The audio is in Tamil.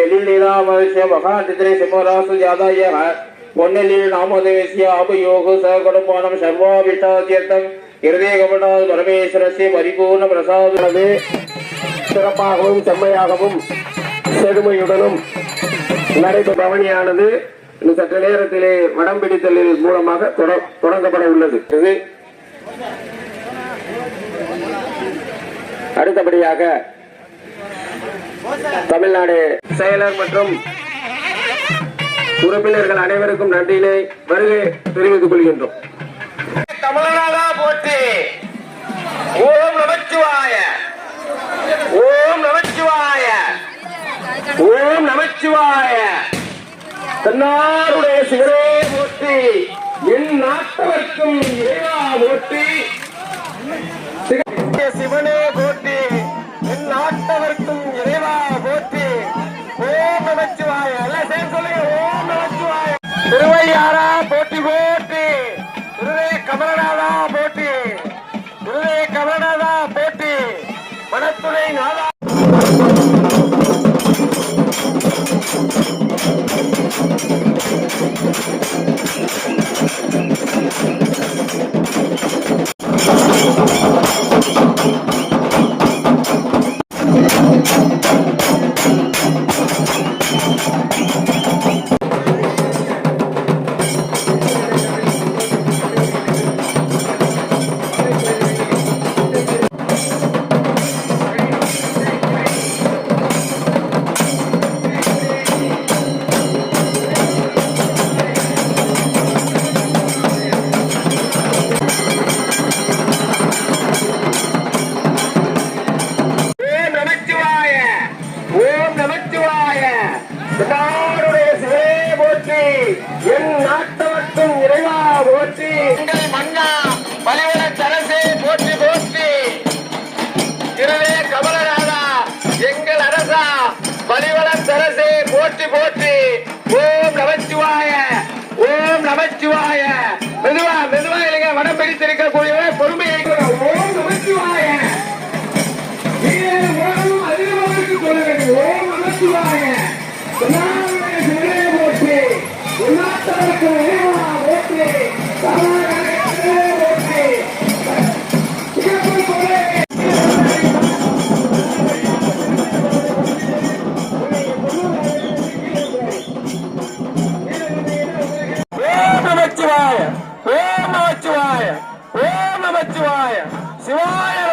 எழிலீலாமவிஷ்ய மகாதிதிரை சிம்மராசு ஜாதாய பொன்னெழில் நாமோதேசிய ஆபயோகு ச குடும்பானம் சர்வாபிஷ்டாதீர்த்தம் இருதய கமலாது பரமேஸ்வரஸ்ய பரிபூர்ண பிரசாதனது சிறப்பாகவும் செம்மையாகவும் செடுமையுடனும் நடைபெறும் பவனியானது இன்னும் சற்று நேரத்திலே வடம் பிடித்தலின் மூலமாக தொடங்கப்பட உள்ளது அடுத்தபடியாக தமிழ்நாடு செயலர் மற்றும் உறுப்பினர்கள் அனைவருக்கும் நன்றியினை வருகை தெரிவித்துக் கொள்கின்றோம். தமிழனாதா போற்றி. ஓம் நமச்சிவாய. ஓம் நமச்சிவாய. ஓம் நமச்சிவாய. தன்னாருடைய சிவரே போற்றி. என் நாட்டவர்க்கும் இறைவா போற்றி. சிவனே கமலநாதா போட்டி இல்லை கமலநாதா போட்டி மனத்துறை நாதா எல்லாருடைய சிவனே போற்றி என் நாட்டவர்க்கும் இறைவா போற்றி. எங்கள் மன்னா பலிவர தரசே போற்றி போற்றி. இரவே கமலநாதா எங்கள் அரசா பலிவர தரசே போற்றி போற்றி. ஓம் நமச்சிவாய ஓம் நமச்சிவாய. மெதுவா மெதுவா இல்லைங்க வடம் பிடித்திருக்கக்கூடிய பொறுமையை ஓம் நமச்சிவாய. ஓம் நமச்சிவாய. சிவாய ஓம் நமச்சிவாய சிவாய